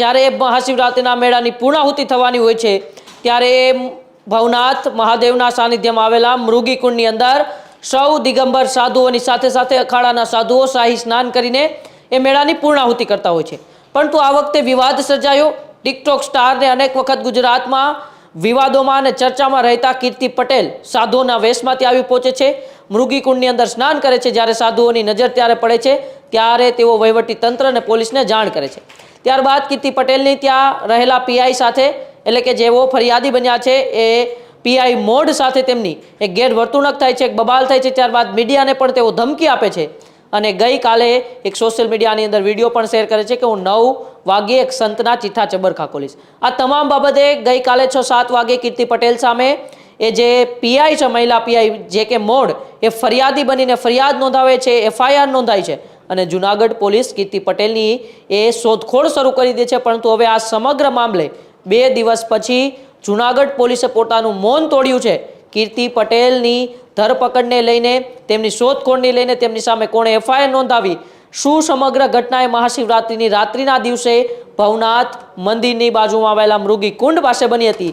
જ્યારે મહાશિવરાત્રિના મેળાની પૂર્ણાહુતિ થવાની હોય છે, ત્યારે ભવનાથ મહાદેવના સાનિધ્યમાં આવેલા મૃગીકુંડની અંદર સૌ દિગંબર સાધુઓની સાથે સાથે અખાડાના સાધુઓ શાહી સ્નાન કરીને એ મેળાની પૂર્ણાહુતિ કરતા હોય છે. પરંતુ આ વખતે વિવાદ સર્જાયો. ટિકટોક સ્ટારને અનેક વખત ગુજરાતમાં વિવાદોમાં અને ચર્ચામાં રહેતા કીર્તિ પટેલ સાધુઓના વેશમાંથી આવી પહોંચે છે. મૃગીકુંડની અંદર સ્નાન કરે છે. જ્યારે સાધુઓની નજર ત્યારે પડે છે, ત્યારે તેઓ વહીવટી તંત્ર અને પોલીસને જાણ કરે છે. ત્યારબાદ કીર્તિ પટેલની ત્યાં રહેલા પીઆઈ સાથે, એટલે કે જેઓ ફરિયાદી બન્યા છે, એ પીઆઈ મોડ સાથે તેમની એક ગેરવર્તુણક થાય છે, એક બબાલ થાય છે, ત્યારબાદ મીડિયાને પણ તેઓ ધમકી આપે છે. અને ગઈકાલે એક સોશિયલ મીડિયાની અંદર વીડિયો પણ શેર કરે છે કે હું નવ વાગ્યે એક સંતના ચિઠ્ઠા ચબરખા ખોલીશ આ તમામ બાબતે ગઈકાલે છ સાત વાગે કીર્તિ પટેલ સામે એ જે પીઆઈ છે, મહિલા પીઆઈ જે કે મોડ એ ફરિયાદી બનીને ફરિયાદ નોંધાવે છે, એફઆઈઆર નોંધાય છે. અને જુનાગઢ પોલીસ કીર્તિ પટેલની એ શોધખોળ શરૂ કરી દે છે, પરંતુ હવે આ સમગ્ર મામલે બે દિવસ પછી જુનાગઢ પોલીસે પોતાનું મૌન તોડ્યું છે. કીર્તિ પટેલની ધરપકડને લઈને, તેમની શોધખોળને લઈને તેમની સામે કોણે એફઆઈઆર નોંધાવી? શું સમગ્ર ઘટનાએ મહાશિવરાત્રિની રાત્રિના દિવસે ભવનાથ મંદિરની બાજુમાં આવેલા મૃગી કુંડ પાસે બની હતી?